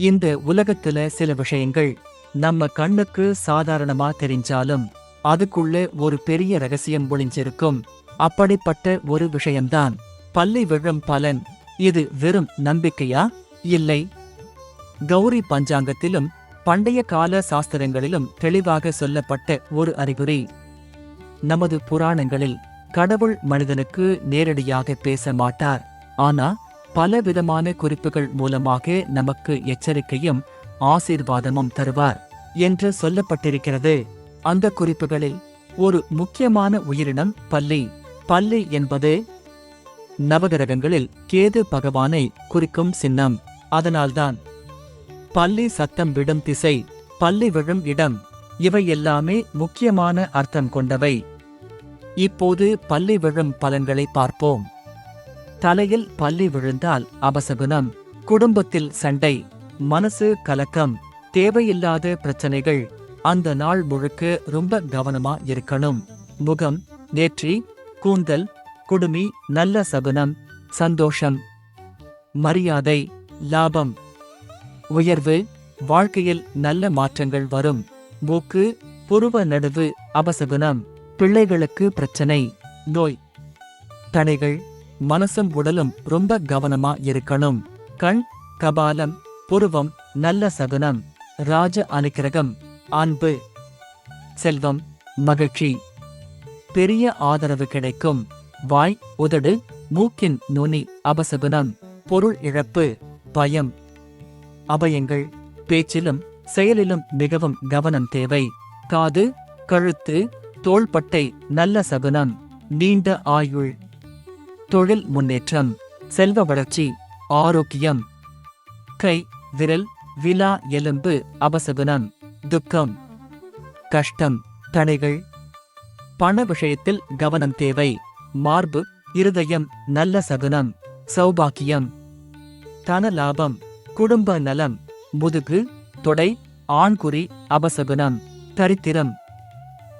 இந்த உலகத்துல சில விஷயங்கள் நம்ம கண்ணுக்கு சாதாரணமா தெரிஞ்சாலும் அதுக்குள்ள ஒரு பெரிய ரகசியம் ஒளிஞ்சிருக்கும். அப்படிப்பட்ட ஒரு விஷயம்தான் பள்ளி விழும் பலன். இது வெறும் நம்பிக்கையா? இல்லை. கௌரி பஞ்சாங்கத்திலும் பண்டைய கால சாஸ்திரங்களிலும் தெளிவாக சொல்லப்பட்ட ஒரு அறிகுறி. நமது புராணங்களில் கடவுள் மனிதனுக்கு நேரடியாக பேச மாட்டார். ஆனா பலவிதமான குறிப்புகள் மூலமாக நமக்கு எச்சரிக்கையும் ஆசீர்வாதமும் தருவார் என்று சொல்லப்பட்டிருக்கிறது. அந்த குறிப்புகளில் ஒரு முக்கியமான உயிரினம் பல்லி. பல்லி என்பது நவகிரகங்களில் கேது பகவானை குறிக்கும் சின்னம். அதனால்தான் பள்ளி சத்தம் விடும் திசை பள்ளி விழும் இடம் இவை எல்லாமே முக்கியமான அர்த்தம் கொண்டவை. இப்போது பள்ளி விழும் பலன்களை பார்ப்போம். தலையில் பள்ளி விழுந்தால் அபசகுனம் குடும்பத்தில் சண்டை மனசு கலக்கம் தேவையில்லாத பிரச்சனைகள் அந்த நாள் முழுக்க ரொம்ப கவனமா இருக்கணும். முகம் நேற்றி கூந்தல் குடுமி நல்ல சகுனம் சந்தோஷம். மரியாதை லாபம். உயர்வு வாழ்க்கையில் நல்ல மாற்றங்கள் வரும். மூக்கு புருவ நடுவு அபசகுனம் பிள்ளைகளுக்கு பிரச்சனை நோய். தடைகள் மனசும் உடலும் ரொம்ப கவனமா இருக்கணும். கண் கபாலம் புருவம் நல்ல சகுனம் ராஜ அனுக்கிரகம் அன்பு செல்வம் மகிழ்ச்சி. பெரிய ஆதரவு கிடைக்கும். வாய் உதடு மூக்கின் நுனி அபசகுனம் பொருள் இழப்பு பயம். அபயங்கள் பேச்சிலும் செயலிலும் மிகவும் கவனம் தேவை. காது கழுத்து தோள்பட்டை நல்ல சகுனம் நீண்ட ஆயுள். தொழில் முன்னேற்றம் செல்வ வளர்ச்சி ஆரோக்கியம். கை விரல் விலா எலும்பு அபசகுனம் துக்கம். கஷ்டம் தடைகள். பண விஷயத்தில் கவனம் தேவை. மார்பு இருதயம் நல்ல சகுனம் சௌபாக்கியம். தன லாபம் குடும்ப நலம் முதுகு தொடை ஆண்குறி அபசகுனம் தரித்திரம்.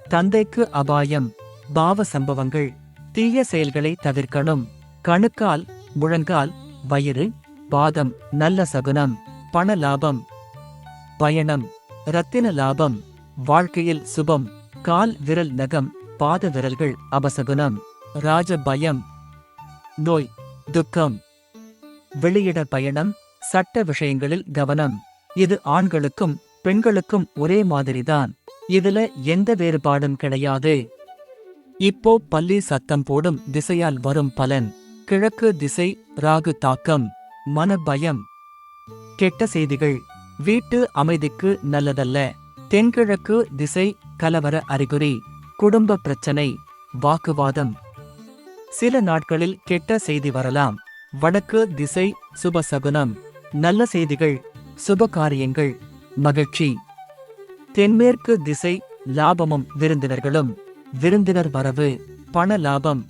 தந்தைக்கு அபாயம் பாவ சம்பவங்கள். தீய செயல்களை தவிர்க்கணும். கணுக்கால் முழங்கால் வயிறு பாதம் நல்ல சகுனம் பண லாபம் பயணம் ரத்தின லாபம் வாழ்க்கையில் சுபம் கால் விரல் நகம் பாத விரல்கள் அபசகுனம் ராஜ பயம் நோய் துக்கம் வெளியிட பயணம் சட்ட விஷயங்களில் கவனம். இது ஆண்களுக்கும் பெண்களுக்கும் ஒரே மாதிரிதான். இதுல எந்த வேறுபாடும் கிடையாது. இப்போ பள்ளி சத்தம் போடும் திசையால் வரும் பலன். கிழக்கு திசை ராகு தாக்கம் மன பயம். கெட்ட செய்திகள். வீட்டு அமைதிக்கு நல்லதல்ல. தென்கிழக்கு திசை கலவர அறிகுறி. குடும்ப பிரச்சனை. வாக்குவாதம். சில நாட்களில் கெட்ட செய்தி வரலாம். வடக்கு திசை சுபசகுனம் நல்ல செய்திகள். சுப காரியங்கள். மகிழ்ச்சி. தென்மேற்கு திசை லாபமும் விருந்தினர்களும். விருந்தினர் வரவு பண லாபம்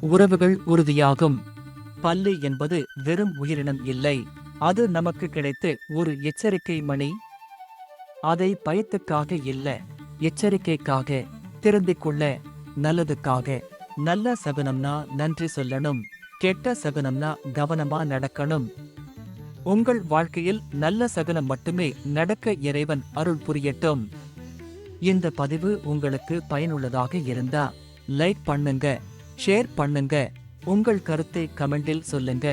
உறவுகள் உறுதியாகும். பல்லி என்பது வெறும் உயிரினம் இல்லை. அது நமக்கு கிடைத்து ஒரு எச்சரிக்கை மணி. அதை பயத்துக்காக இல்லை எச்சரிக்கைக்காக திருந்திக் கொள்ள நல்லதுக்காக. நல்ல சகுனம்னா நன்றி சொல்லணும். கெட்ட சகுனம்னா கவனமா நடக்கணும். உங்கள் வாழ்க்கையில் நல்ல சகுனம் மட்டுமே நடக்க இறைவன் அருள் புரியட்டும். இந்த பதிவு உங்களுக்கு பயனுள்ளதாக இருந்தா லைக் பண்ணுங்க ஷேர் பண்ணுங்க. உங்கள் கருத்தை கமெண்டில் சொல்லுங்க.